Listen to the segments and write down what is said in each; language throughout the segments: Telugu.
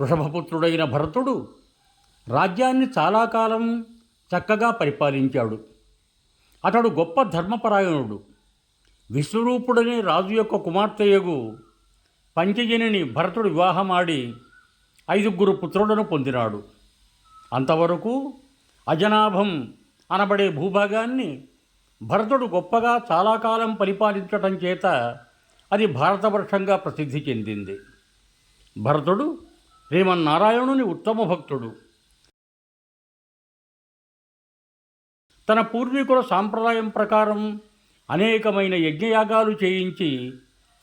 వృషభపుత్రుడైన భరతుడు రాజ్యాన్ని చాలా కాలం చక్కగా పరిపాలించాడు. అతడు గొప్ప ధర్మపరాయణుడు. విశ్వరూపుడనే రాజు యొక్క కుమార్తెయగు పంచజనిని భరతుడు వివాహమాడి ఐదుగురు పుత్రులను పొందినాడు. అంతవరకు అజనాభం అనబడే భూభాగాన్ని భరతుడు గొప్పగా చాలా కాలం పరిపాలించటం చేత అది భారతవర్షంగా ప్రసిద్ధి చెందింది. భరతుడు శ్రీమన్నారాయణుని ఉత్తమ భక్తుడు. తన పూర్వీకుల సాంప్రదాయం ప్రకారం అనేకమైన యజ్ఞయాగాలు చేయించి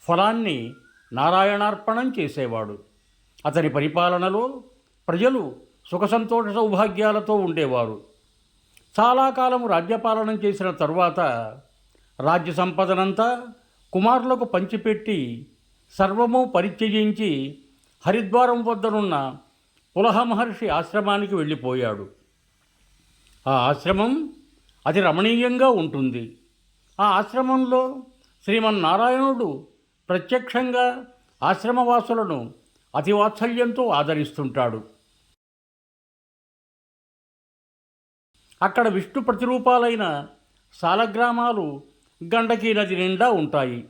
ఫలాన్ని నారాయణార్పణం చేసేవాడు. అతని పరిపాలనలో ప్రజలు సుఖ సంతోష సౌభాగ్యాలతో ఉండేవారు. చాలా కాలం రాజ్యపాలనం చేసిన తరువాత రాజ్య సంపదనంతా కుమారులకు పంచిపెట్టి సర్వము పరిత్యజించి హరిద్వారం వద్దనున్న పులహ మహర్షి ఆశ్రమానికి వెళ్ళిపోయాడు. ఆ ఆశ్రమం అతి రమణీయంగా ఉంటుంది. ఆ ఆశ్రమంలో శ్రీమన్నారాయణుడు ప్రత్యక్షంగా ఆశ్రమవాసులను అతి వాత్సల్యంతో ఆదరిస్తుంటాడు. అక్కడ విష్ణు ప్రతిరూపాలైన సాలగ్రామాలు గండకీ నది నిండా ఉంటాయి.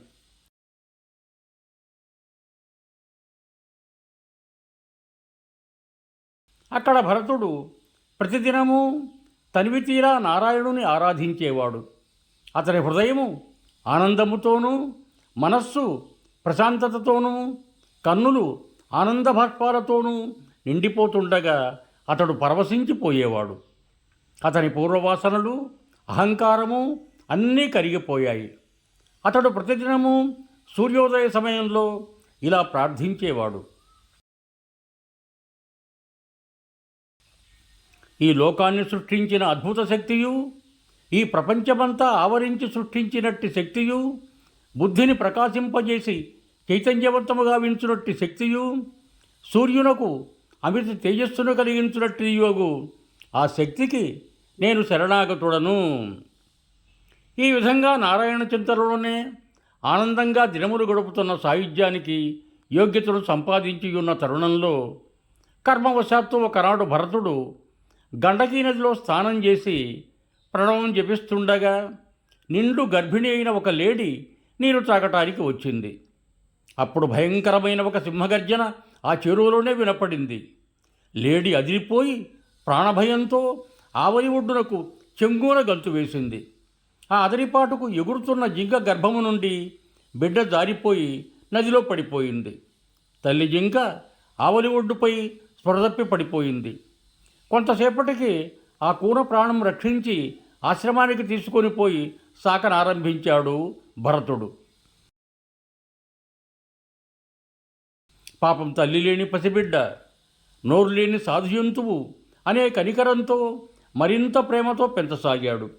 అక్కడ భరతుడు ప్రతిదినము తనివి తీరా నారాయణుని ఆరాధించేవాడు. అతని హృదయము ఆనందముతోనూ మనస్సు ప్రశాంతతతోనూ కన్నులు ఆనందభాష్పాలతోనూ నిండిపోతుండగా అతడు పరవశించిపోయేవాడు. అతని పూర్వవాసనలు అహంకారము అన్నీ కరిగిపోయాయి. అతడు ప్రతిదినము సూర్యోదయ సమయంలో ఇలా ప్రార్థించేవాడు. ఈ లోకాన్ని సృష్టించిన అద్భుత శక్తియు ఈ ప్రపంచమంతా ఆవరించి సృష్టించినట్టి శక్తియు బుద్ధిని ప్రకాశింపజేసి చైతన్యవంతముగా వించునట్టి శక్తియు సూర్యునకు అమిత తేజస్సును కలిగించునట్టి యోగు ఆ శక్తికి నేను శరణాగతుడను. ఈ విధంగా నారాయణ చింతనలోనే ఆనందంగా దినములు గడుపుతున్న సాయుధ్యానికి యోగ్యతను సంపాదించి ఉన్న తరుణంలో కర్మవశాత్తు ఒకనాడు భరతుడు గండకీ నదిలో స్నానం చేసి ప్రణవం జపిస్తుండగా నిండు గర్భిణి అయిన ఒక లేడీ నీరు తాగటానికి వచ్చింది. అప్పుడు భయంకరమైన ఒక సింహగర్జన ఆ చెరువులోనే వినపడింది. లేడీ అదిరిపోయి ప్రాణభయంతో ఆవలి ఒడ్డునకు చెంగున గంతు వేసింది. ఆ అదరిపాటుకు ఎగురుతున్న జింక గర్భము నుండి బిడ్డ జారిపోయి నదిలో పడిపోయింది. తల్లి జింక ఆవలి ఒడ్డుపై స్పృహతప్పి పడిపోయింది. కొంతసేపటికి ఆ కూన ప్రాణం రక్షించి ఆశ్రమానికి తీసుకొని పోయి సాకనారంభించాడు భరతుడు. పాపం తల్లి లేని పసిబిడ్డ నోరు లేని సాధుజంతువు అనే కనికరంతో మరింత ప్రేమతో పెంచసాగాడు.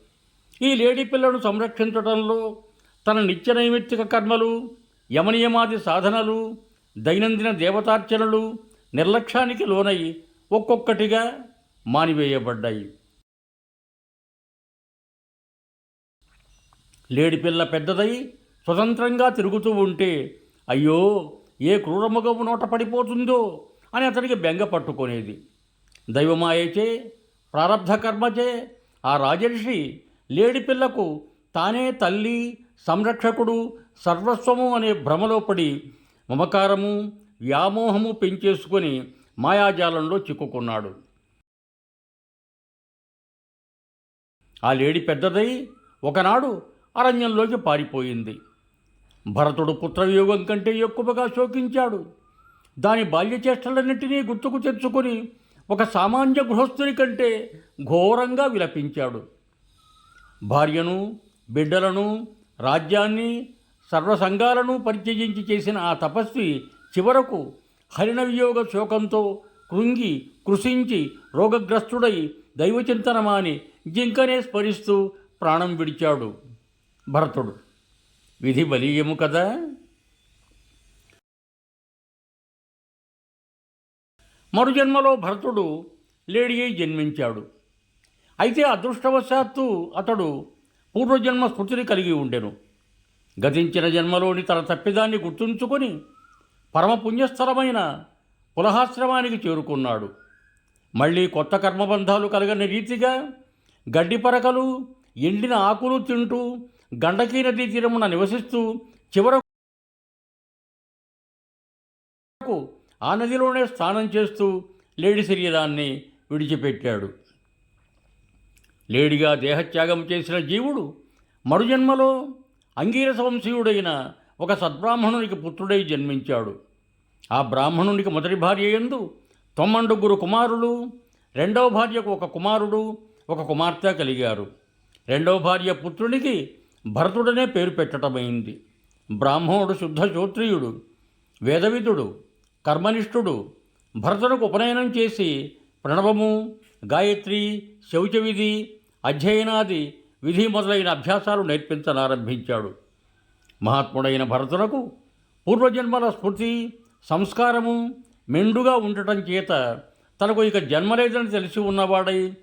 ఈ లేడీ పిల్లను సంరక్షించడంలో తన నిత్య నైమిత్తిక కర్మలు యమనియమాది సాధనలు దైనందిన దేవతార్చనలు నిర్లక్ష్యానికి లోనై ఒక్కొక్కటిగా మానివేయబడ్డాయి. లేడిపిల్ల పెద్దదై స్వతంత్రంగా తిరుగుతూ ఉంటే అయ్యో ఏ క్రూరముఖము నోట పడిపోతుందో అని అతనికి బెంగ పట్టుకునేది. దైవమాయచే ప్రారబ్ధ కర్మచే ఆ రాజర్షి లేడిపిల్లకు తానే తల్లి సంరక్షకుడు సర్వస్వము అనే భ్రమలో పడి మమకారము వ్యామోహము పెంచేసుకొని మాయాజాలంలో చిక్కుకున్నాడు. ఆ లేడి పెద్దదై ఒకనాడు అరణ్యంలోకి పారిపోయింది. భరతుడు పుత్రవియోగం కంటే ఎక్కువగా శోకించాడు. దాని బాల్యచేష్టలన్నింటినీ గుర్తుకు తెచ్చుకొని ఒక సామాన్య గృహస్థుని కంటే ఘోరంగా విలపించాడు. భార్యను బిడ్డలను రాజ్యాన్ని సర్వసంఘాలను పరిత్యజించి చేసిన ఆ తపస్వి చివరకు హరిణవియోగ శోకంతో కృంగి కృషించి రోగగ్రస్తుడై దైవచింతనమాని జింకనే స్మరిస్తూ ప్రాణం విడిచాడు భరతుడు. విధి బలీయము కదా? మరుజన్మలో భరతుడు లేడి అయి జన్మించాడు. అయితే అదృష్టవశాత్తు అతడు పూర్వజన్మ స్మృతిని కలిగి ఉండెను. గతించిన జన్మలోని తన తప్పిదాన్ని గుర్తుంచుకొని పరమ పుణ్యస్థలమైన పులహాశ్రమానికి చేరుకున్నాడు. మళ్ళీ కొత్త కర్మబంధాలు కలగని రీతిగా గడ్డి పరకలు ఎండిన ఆకులు తింటూ గండకీ నదీ తీరమున నివసిస్తూ చివరకు ఆ నదిలోనే స్నానం చేస్తూ లేడి శరీరాన్ని విడిచిపెట్టాడు. లేడిగా దేహత్యాగం చేసిన జీవుడు మరుజన్మలో అంగీరస వంశీయుడైన ఒక సద్బ్రాహ్మణునికి పుత్రుడై జన్మించాడు. ఆ బ్రాహ్మణునికి మొదటి భార్య ఎందు తొమ్మండుగురు కుమారులు రెండవ భార్యకు ఒక కుమారుడు ఒక కుమార్తె కలిగారు. రెండవ భార్య పుత్రునికి భరతుడనే పేరు పెట్టడమైంది బ్రాహ్మణుడు శుద్ధ శ్రోత్రియుడు వేదవిధుడు కర్మనిష్ఠుడు భరతునకు ఉపనయనం చేసి ప్రణవము గాయత్రి శౌచవిధి అధ్యయనాది విధి మొదలైన అభ్యాసాలు నేర్పించనారంభించాడు. మహాత్ముడైన భరతునకు పూర్వజన్మల స్మృతి సంస్కారము మెండుగా ఉండటం చేత తనకు ఇక జన్మలేదని తెలిసి ఉన్నవాడై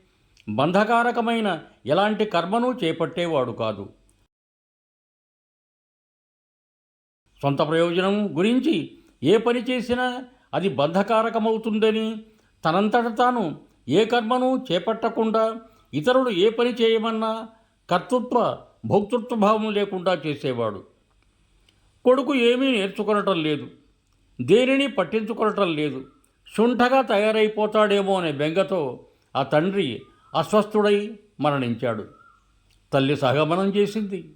బంధకారకమైన ఎలాంటి కర్మను చేపట్టేవాడు కాదు. సొంత ప్రయోజనం గురించి ఏ పని చేసినా అది బంధకారకమవుతుందని తనంతట తాను ఏ కర్మను చేపట్టకుండా ఇతరులు ఏ పని చేయమన్నా కర్తృత్వ భోక్తృత్వ భావం లేకుండా చేసేవాడు. కొడుకు ఏమీ నేర్చుకొనటం లేదు. దేనిని పట్టించుకోవటం లేదు. శుంఠగా తయారైపోతాడేమో అనే బెంగతో ఆ తండ్రి అస్వస్థుడై మరణించాడు. తల్లి సహగమనం చేసింది.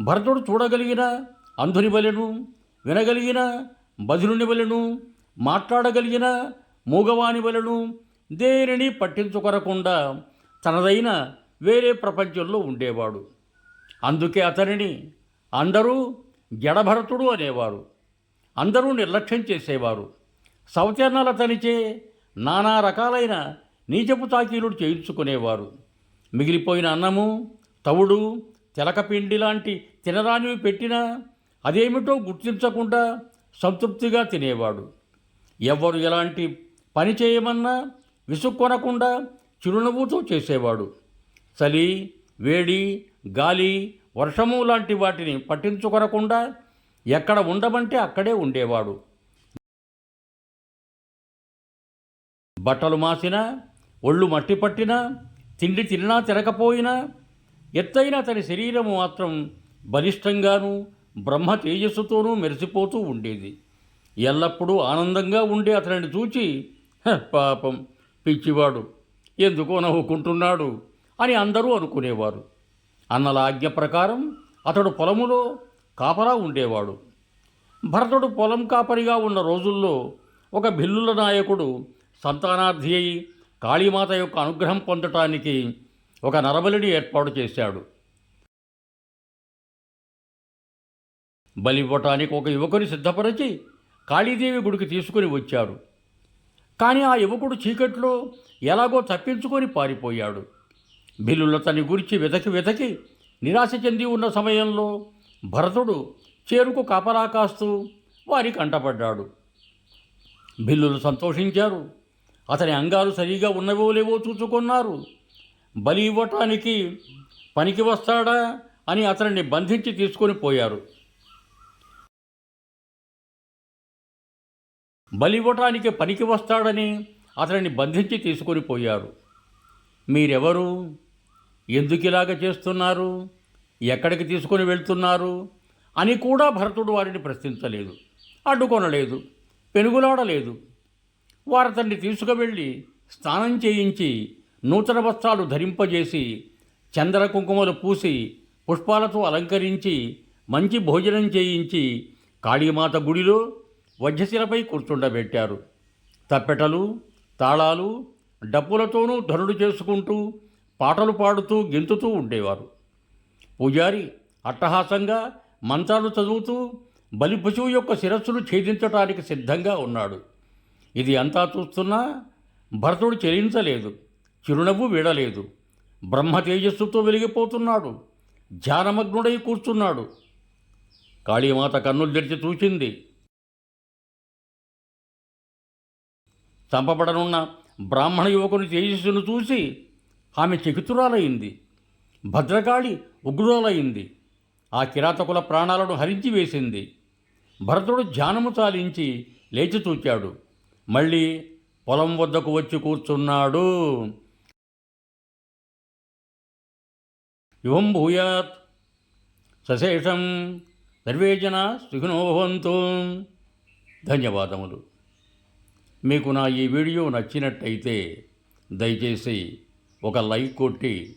భరతుడు చూడగలిగిన అంధుని వలెను వినగలిగిన బధిరుని వలెను మాట్లాడగలిగిన మూగవాని వలెను దేనిని పట్టించుకొనకుండా తనదైన వేరే ప్రపంచంలో ఉండేవాడు. అందుకే అతనిని అందరూ జడభరతుడు అనేవారు. అందరూ నిర్లక్ష్యం చేసేవారు. సవచరణల తనిచే నానా రకాలైన నీచపు తాకీలు చేయించుకునేవారు. మిగిలిపోయిన అన్నము తవుడు తెలకపిండి లాంటి తినరానివి పెట్టినా అదేమిటో గుర్తించకుండా సంతృప్తిగా తినేవాడు. ఎవరు ఎలాంటి పని చేయమన్నా విసుక్కొనకుండా చిరునవ్వుతో చేసేవాడు. చలి వేడి గాలి వర్షము లాంటి వాటిని పట్టించుకొనకుండా ఎక్కడ ఉండమంటే అక్కడే ఉండేవాడు. బట్టలు మాసినా ఒళ్ళు మట్టి పట్టినా తిండి తిన్నా తినకపోయినా ఎత్తైన అతని శరీరము మాత్రం బలిష్టంగానూ బ్రహ్మ తేజస్సుతోనూ మెరిసిపోతూ ఉండేది. ఎల్లప్పుడూ ఆనందంగా ఉండే అతనిని చూచి పాపం పిచ్చివాడు ఎందుకో నవ్వుకుంటున్నాడు? అని అందరూ అనుకునేవారు. అన్నల ఆజ్ఞ ప్రకారం అతడు పొలములో కాపలా ఉండేవాడు. భరతుడు పొలం కాపరిగా ఉన్న రోజుల్లో ఒక భిల్లుల నాయకుడు సంతానార్థి అయి కాళీమాత యొక్క అనుగ్రహం పొందటానికి ఒక నరబలిని ఏర్పాటు చేశాడు. బలివ్వటానికి ఒక యువకుని సిద్ధపరిచి కాళీదేవి గుడికి తీసుకుని వచ్చాడు. కానీ ఆ యువకుడు చీకట్లో ఎలాగో తప్పించుకొని పారిపోయాడు. బిల్లుల తని గురించి వెతకి వెతకి నిరాశ చెంది ఉన్న సమయంలో భరతుడు చేరుకు కాపలా కాస్తూ వారి కంటపడ్డాడు. బిల్లులు సంతోషించారు. అతని అంగాలు సరిగా ఉన్నవో లేవో చూసుకున్నారు బలి ఇవ్వటానికి పనికి వస్తాడా అని అతనిని బంధించి తీసుకొని పోయారు. బలి ఇవ్వటానికి పనికి వస్తాడని అతనిని బంధించి తీసుకొని పోయారు. మీరెవరు? ఎందుకు ఇలాగ చేస్తున్నారు? ఎక్కడికి తీసుకొని వెళ్తున్నారు అని కూడా భరతుడు వారిని ప్రశ్నించలేదు. అడ్డుకొనలేదు. పెనుగులాడలేదు. వారతన్ని తీసుకువెళ్ళి స్నానం చేయించి నూతన వస్త్రాలు ధరింపజేసి చంద్ర కుంకుమలు పూసి పుష్పాలతో అలంకరించి మంచి భోజనం చేయించి కాళీమాత గుడిలో వజ్రశిలపై కూర్చుండబెట్టారు. తప్పెటలు తాళాలు డప్పులతోనూ ధనుడు చేసుకుంటూ పాటలు పాడుతూ గెంతుతూ ఉండేవారు. పూజారి అట్టహాసంగా మంత్రాలు చదువుతూ బలి పశువు యొక్క శిరస్సును ఛేదించటానికి సిద్ధంగా ఉన్నాడు. ఇది అంతా చూస్తున్నా భరతుడు చెలించలేదు చిరునవ్వు వీడలేదు. బ్రహ్మ తేజస్సుతో వెలిగిపోతున్నాడు ధ్యానమగ్నుడై కూర్చున్నాడు. కాళీమాత కన్నులు తెరిచి చూచింది. చంపబడనున్న బ్రాహ్మణ యువకుని తేజస్సును చూసి ఆమె చకితురాలయ్యింది భద్రకాళి ఉగ్రులైంది ఆ కిరాతకుల ప్రాణాలను హరించి వేసింది. భరతుడు ధ్యానము చాలించి లేచి చూచాడు. మళ్ళీ పొలం వద్దకు వచ్చి కూర్చున్నాడు. యువం భూయాత్. సశేషం. సర్వే జన ధన్యవాదములు. మీకు నా ఈ వీడియో నచ్చినట్టయితే దయచేసి ఒక లైక్ కొట్టి